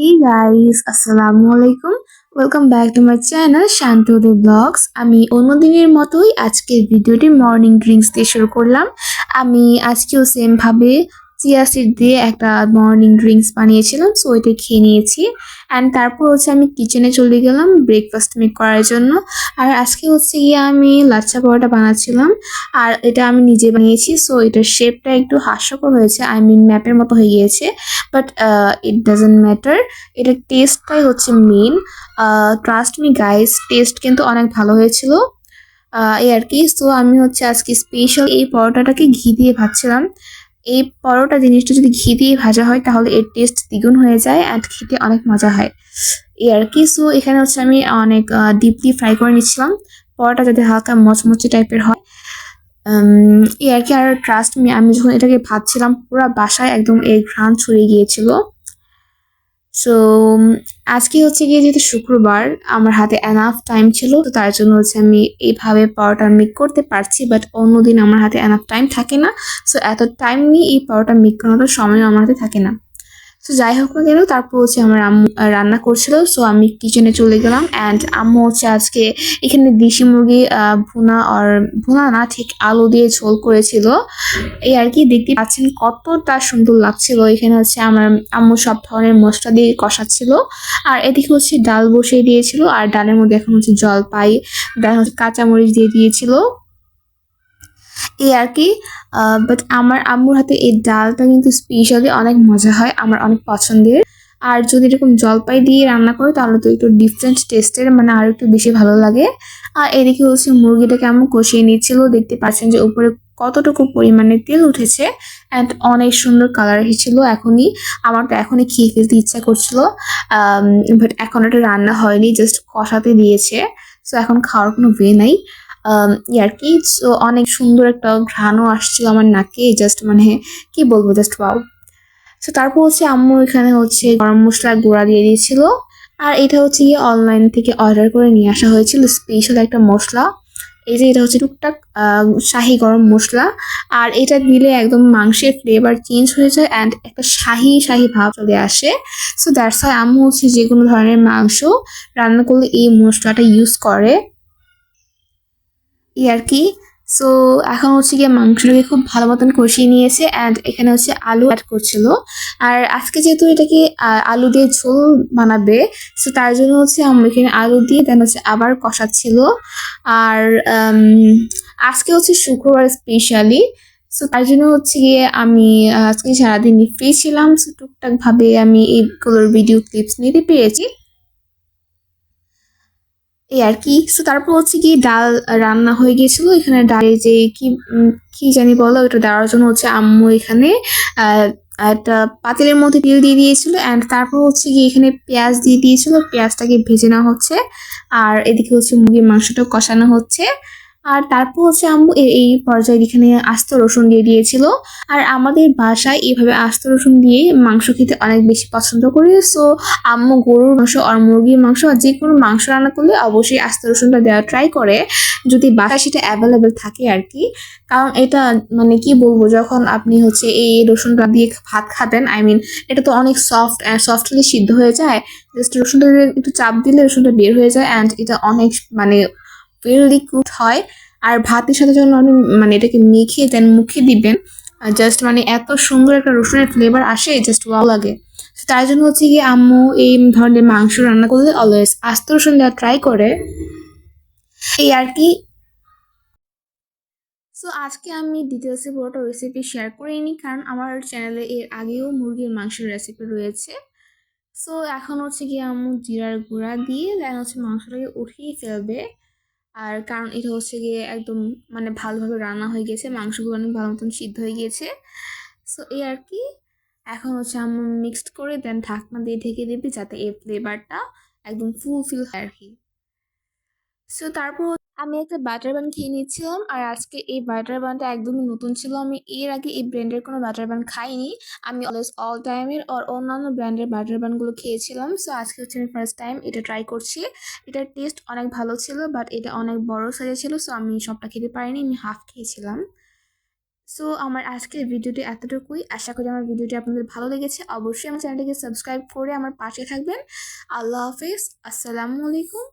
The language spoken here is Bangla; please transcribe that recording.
Hey guys, আসসালামু আলাইকুম welcome back to my channel শান্তদে vlogs আমি অন্যদিনের মতোই আজকের ভিডিওটি মর্নিং ড্রিঙ্কস দিয়ে শুরু করলাম। আমি আজকেও সেম ভাবে চিয়া সিড দিয়ে একটা মর্নিং ড্রিঙ্কস বানিয়েছিলাম সো এটা খেয়ে নিয়েছি। অ্যান্ড তারপর হচ্ছে আমি কিচেনে চলে গেলাম ব্রেকফাস্ট মেক করার জন্য। আর আজকে হচ্ছে গিয়ে আমি লাচ্ছা পরোটা বানাচ্ছিলাম। আর এটা আমি নিজে বানিয়েছি সো এটার শেপটা একটু হাস্যকর হয়েছে আই মিন ম্যাপের মতো হয়ে গিয়েছে। বাট ইট ডাজেন্ট ম্যাটার এটার টেস্টটাই হচ্ছে main trust me guys test কিন্তু অনেক ভালো হয়েছিল। আহ, এই আর কি। সো আমি হচ্ছে আজকে স্পেশাল এই পরোটাটাকে ঘি দিয়ে ভাজছিলাম। এই পরোটা জিনিসটা যদি ঘি দিয়ে ভাজা হয় তাহলে এর টেস্ট দ্বিগুণ হয়ে যায় অ্যান্ড খেতে অনেক মজা হয়। এই আর কি। সো এখানে হচ্ছে আমি অনেক ডিপলি ফ্রাই করে নিচ্ছিলাম। পরোটা যাতে হালকা মচমচে টাইপের হয়। এই আর কি, আর ট্রাস্ট মি আমি যখন এটাকে ভাবছিলাম, পুরো বাসায় একদম এই ঘ্রাণ ছড়িয়ে গিয়েছিল। সো আজকে হচ্ছে গিয়ে যেহেতু শুক্রবার, আমার হাতে এনাফ টাইম ছিল, তো তার জন্য হচ্ছে আমি এইভাবে পরোটা মেক করতে পারছি বাট অন্যদিন আমার হাতে এনাফ টাইম থাকে না। সো এত টাইম নিয়ে এই পরোটা মেক করানোর সময় আমার হাতে থাকে না। তো যাই হোক না কেন, তারপর হচ্ছে আমার আম্মু রান্না করছিল। সো আমি কিচেনে চলে গেলাম অ্যান্ড আম্মু হচ্ছে আজকে এখানে দেশি মুরগি ভুনা আর ভুনা না, ঠিক আলু দিয়ে ঝোল করেছিল। এই আর কি, দেখতে পাচ্ছেন কতটা সুন্দর লাগছিল। এখানে হচ্ছে আমার আম্মু সব ধরনের মশলা দিয়ে কষাচ্ছিল। আর এদিকে হচ্ছে ডাল বসিয়ে দিয়েছিল। আর ডালের মধ্যে এখন হচ্ছে জলপাই দেন হচ্ছে কাঁচামরিচ দিয়ে দিয়েছিল। এই আর কি বাট আমার আম্মুর হাতে এই ডালটা কিন্তু স্পেশালি অনেক মজা হয়, আমার অনেক পছন্দের। আর যদি এরকম জলপাই দিয়ে রান্না করে, তাহলে তো একটু ডিফারেন্ট টেস্টের মানে আর একটু বেশি ভালো লাগে। আর এদিকে হচ্ছে মুরগিটাকে আম্মু কষিয়ে নিচ্ছিল, দেখতে পাচ্ছেন যে উপরে কতটুকু পরিমাণে তেল উঠেছে অ্যান্ড অনেক সুন্দর কালার এসেছিল এখনই। আমার তো এখনই খেয়ে ফেলতে ইচ্ছা করছিল বাট এখন এটা রান্না হয়নি জাস্ট কষাতে দিয়েছে। সো এখন খাওয়ার কোনো ওয়ে নাই। আর কি সো অনেক সুন্দর একটা ঘ্রাণও আসছিল আমার নাকে জাস্ট মানে কি বলব জাস্ট ওয়াও সো তারপর হচ্ছে আম্মু এখানে হচ্ছে গরম মশলার গুঁড়া দিয়ে দিয়েছিল। আর এটা হচ্ছে গিয়ে অনলাইন থেকে অর্ডার করে নিয়ে আসা হয়েছিল স্পেশাল একটা মশলা। এই যে এটা হচ্ছে টুকটাক শাহি গরম মশলা। আর এটা দিলে একদম মাংসের ফ্লেভার চেঞ্জ হয়ে যায় অ্যান্ড একটা শাহি শাহি ভাব চলে আসে। সো দ্যাটস হয় আম্মু হচ্ছে যে কোনো ধরনের মাংস রান্না করলে এই মশলাটা ইউজ করে। এই আর কি। সো এখন হচ্ছে গিয়ে মাংসটাকে খুব ভালো মতন কষিয়ে নিয়েছে অ্যান্ড এখানে হচ্ছে আলু অ্যাড করছিল। আর আজকে যেহেতু এটাকে আলু দিয়ে ঝোল বানাবে সো তার জন্য হচ্ছে আমরা এখানে আলু দিয়ে দেন হচ্ছে আবার কষাচ্ছিল। আর আজকে হচ্ছে শুক্রবার স্পেশালি সো তার জন্য হচ্ছে গিয়ে আমি, আজকে সারাদিন ফ্রি ছিলাম। সো টুকটাকভাবে আমি এইগুলোর ভিডিও ক্লিপস নিতে পেরেছি। এই আর কি। সো তারপর হচ্ছে কি ডাল রান্না হয়ে গিয়েছিল। এখানে ডালে যে কি কি জানি বলো, ওটা দেওয়ার জন্য হচ্ছে আম্মু এখানে একটা পাতিলের মধ্যে তেল দিয়ে দিয়েছিল অ্যান্ড তারপর হচ্ছে কি এখানে পেঁয়াজ দিয়ে দিয়েছিল। পেঁয়াজটাকে ভেজে নেওয়া হচ্ছে। আর এদিকে হচ্ছে মুরগির মাংসটা কষানো হচ্ছে। আর তারপর হচ্ছে আম্মু এই পর্যায়ে এখানে আস্ত রসুন দিয়ে দিয়েছিল। আর আমাদের বাসায় এইভাবে আস্ত রসুন দিয়ে মাংস খেতে অনেক বেশি পছন্দ করি। সো আম্মু গরুর মাংস আর মুরগির মাংস আর যে কোনো মাংস রান্না করলে অবশ্যই আস্ত রসুনটা দেওয়া ট্রাই করে। যদি বাসায় সেটা অ্যাভেলেবেল থাকে আর কি। কারণ এটা মানে কি বলব, যখন আপনি হচ্ছে এই রসুনটা দিয়ে ভাত খাবেন আই মিন এটা তো অনেক সফট সফটলি সিদ্ধ হয়ে যায়। জাস্ট রসুনটা একটু চাপ দিলে রসুনটা বের হয়ে যায় অ্যান্ড এটা অনেক মানে ওয়েলি কুড হয়। আর ভাতের সাথে যখন আপনি মানে এটাকে মেখে দেন, মুখে দিবেন জাস্ট মানে এত সুন্দর একটা রসুনের ফ্লেভার আসে জাস্ট ওয়াও লাগে। তার জন্য হচ্ছে কি আম্মু এই ধরনের মাংস রান্না করলে অলওয়েজ আস্ত রসুন দেওয়া ট্রাই করে। এই আর কি। সো আজকে আমি ডিটেলসে পুরোটা রেসিপি শেয়ার করিনি, কারণ আমার চ্যানেলে এর আগেও মুরগির মাংসের রেসিপি রয়েছে। সো এখন হচ্ছে কি আম্মু জিরার গুঁড়া দিয়ে দেন হচ্ছে মাংসটাকে উঠিয়ে ফেলবে। আর কারণ এটা হচ্ছে গিয়ে একদম মানে ভালোভাবে রান্না হয়ে গেছে, মাংসগুলো অনেক ভালো মতন সিদ্ধ হয়ে গিয়েছে সো এই আর কি। এখন হচ্ছে আমি মিক্সড করে দেন ঢাকনা দিয়ে ঢেকে দেবে যাতে এই ফ্লেভারটা একদম ফুলফিল হয় আর কি। সো তারপর আমি একটা বাটার বান খেয়ে নিচ্ছিলাম, আর আজকে এই বাটার বানটা একদমই নতুন ছিল। আমি এর আগে এই ব্র্যান্ডের কোনো বাটার বান খাইনি। আমি অলওয়েজ অল টাইমের আর অন্যান্য ব্র্যান্ডের বাটার বানগুলো খেয়েছিলাম। সো আজকে হচ্ছে আমি ফার্স্ট টাইম এটা ট্রাই করছি। এটার টেস্ট অনেক ভালো ছিল বাট এটা অনেক বড় সাইজে ছিল সো আমি সবটা খেতে পারিনি, আমি হাফ খেয়েছিলাম। সো আমার আজকের ভিডিওটি এতটুকুই। আশা করি আমার ভিডিওটি আপনাদের ভালো লেগেছে। অবশ্যই আমার চ্যানেলটিকে সাবস্ক্রাইব করে আমার পাশে থাকবেন। আল্লাহ হাফিজ। আসসালামু আলাইকুম।